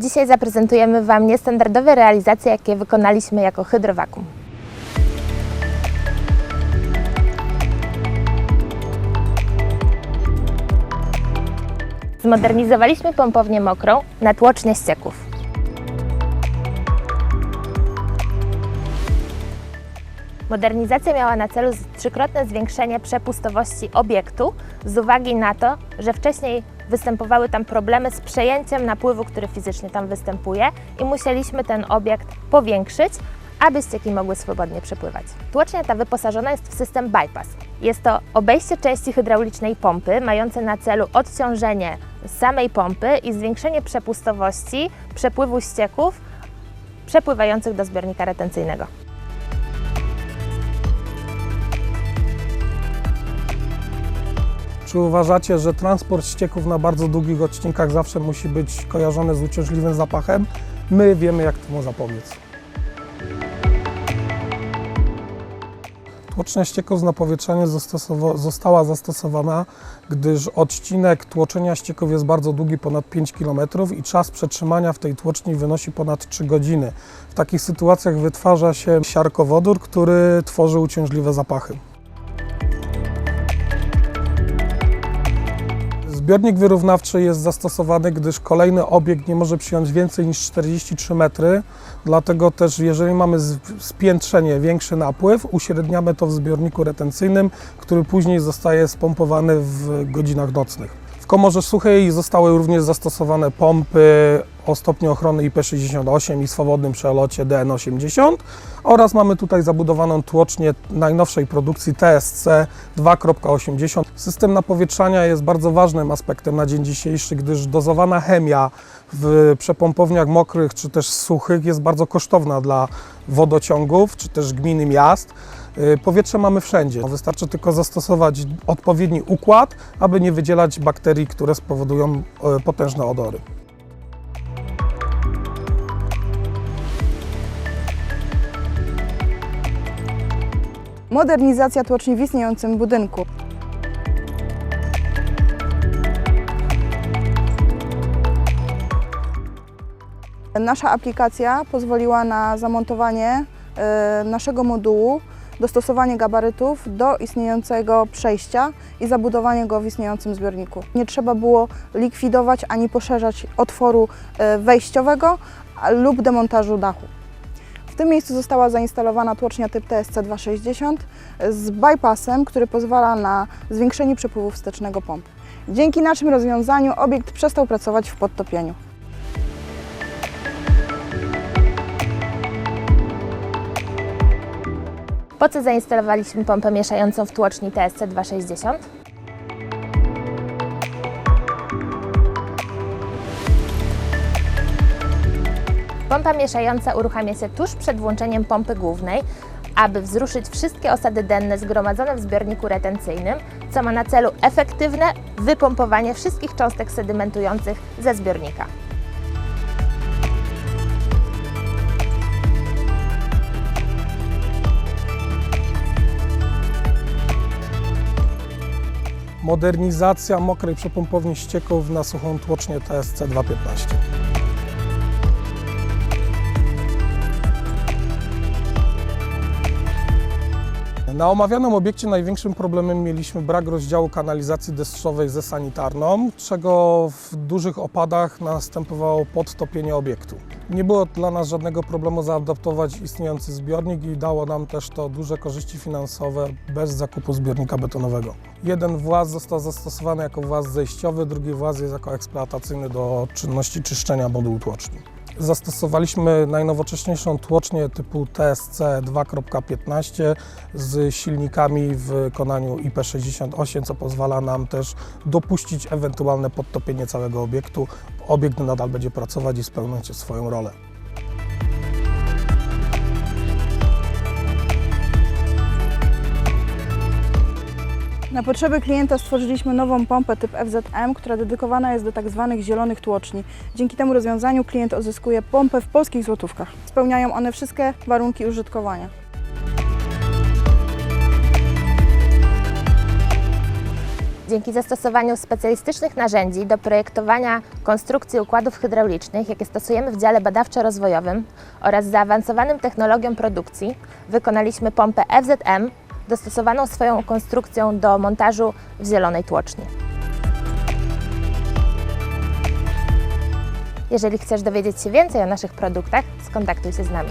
Dzisiaj zaprezentujemy Wam niestandardowe realizacje, jakie wykonaliśmy jako Hydrowakum. Zmodernizowaliśmy pompownię mokrą na tłocznię ścieków. Modernizacja miała na celu trzykrotne zwiększenie przepustowości obiektu z uwagi na to, że wcześniej występowały tam problemy z przejęciem napływu, który fizycznie tam występuje i musieliśmy ten obiekt powiększyć, aby ścieki mogły swobodnie przepływać. Tłocznia ta wyposażona jest w system bypass. Jest to obejście części hydraulicznej pompy mające na celu odciążenie samej pompy i zwiększenie przepustowości przepływu ścieków przepływających do zbiornika retencyjnego. Czy uważacie, że transport ścieków na bardzo długich odcinkach zawsze musi być kojarzony z uciążliwym zapachem? My wiemy, jak temu zapobiec. Tłocznia ścieków z napowietrzania zastosowa- została zastosowana, gdyż odcinek tłoczenia ścieków jest bardzo długi, ponad 5 km i czas przetrzymania w tej tłoczni wynosi ponad 3 godziny. W takich sytuacjach wytwarza się siarkowodór, który tworzy uciążliwe zapachy. Zbiornik wyrównawczy jest zastosowany, gdyż kolejny obiekt nie może przyjąć więcej niż 43 metry, dlatego też jeżeli mamy spiętrzenie, większy napływ, uśredniamy to w zbiorniku retencyjnym, który później zostaje spompowany w godzinach nocnych. W komorze suchej zostały również zastosowane pompy o stopniu ochrony IP68 i swobodnym przelocie DN80 oraz mamy tutaj zabudowaną tłocznię najnowszej produkcji TSC 2.80. System napowietrzania jest bardzo ważnym aspektem na dzień dzisiejszy, gdyż dozowana chemia w przepompowniach mokrych czy też suchych jest bardzo kosztowna dla wodociągów czy też gminy miast. Y, Powietrze mamy wszędzie. Wystarczy tylko zastosować odpowiedni układ, aby nie wydzielać bakterii, które spowodują e, potężne odory. Modernizacja tłoczni w istniejącym budynku. Nasza aplikacja pozwoliła na zamontowanie e, naszego modułu, dostosowanie gabarytów do istniejącego przejścia i zabudowanie go w istniejącym zbiorniku. Nie trzeba było likwidować ani poszerzać otworu e, wejściowego lub demontażu dachu. W tym miejscu została zainstalowana tłocznia typ TSC 260 z bypassem, który pozwala na zwiększenie przepływu wstecznego pomp. Dzięki naszym rozwiązaniu obiekt przestał pracować w podtopieniu. Po co zainstalowaliśmy pompę mieszającą w tłoczni TSC 260? Pompa mieszająca uruchamia się tuż przed włączeniem pompy głównej, aby wzruszyć wszystkie osady denne zgromadzone w zbiorniku retencyjnym, co ma na celu efektywne wypompowanie wszystkich cząstek sedymentujących ze zbiornika. Modernizacja mokrej przepompowni ścieków na suchą tłocznię TSC 215. Na omawianym obiekcie największym problemem mieliśmy brak rozdziału kanalizacji deszczowej ze sanitarną, czego w dużych opadach następowało podtopienie obiektu. Nie było dla nas żadnego problemu zaadaptować istniejący zbiornik i dało nam też to duże korzyści finansowe bez zakupu zbiornika betonowego. Jeden właz został zastosowany jako właz zejściowy, drugi właz jest jako eksploatacyjny do czynności czyszczenia modułu tłoczni. Zastosowaliśmy najnowocześniejszą tłocznię typu TSC 2.15 z silnikami w wykonaniu IP68, co pozwala nam też dopuścić ewentualne podtopienie całego obiektu. Obiekt nadal będzie pracować i spełniać swoją rolę. Na potrzeby klienta stworzyliśmy nową pompę typ FZM, która dedykowana jest do tak zwanych zielonych tłoczni. Dzięki temu rozwiązaniu klient odzyskuje pompę w polskich złotówkach. Spełniają one wszystkie warunki użytkowania. Dzięki zastosowaniu specjalistycznych narzędzi do projektowania konstrukcji układów hydraulicznych, jakie stosujemy w dziale badawczo-rozwojowym oraz zaawansowanym technologią produkcji, wykonaliśmy pompę FZM dostosowaną swoją konstrukcją do montażu w zielonej tłoczni. Jeżeli chcesz dowiedzieć się więcej o naszych produktach, skontaktuj się z nami.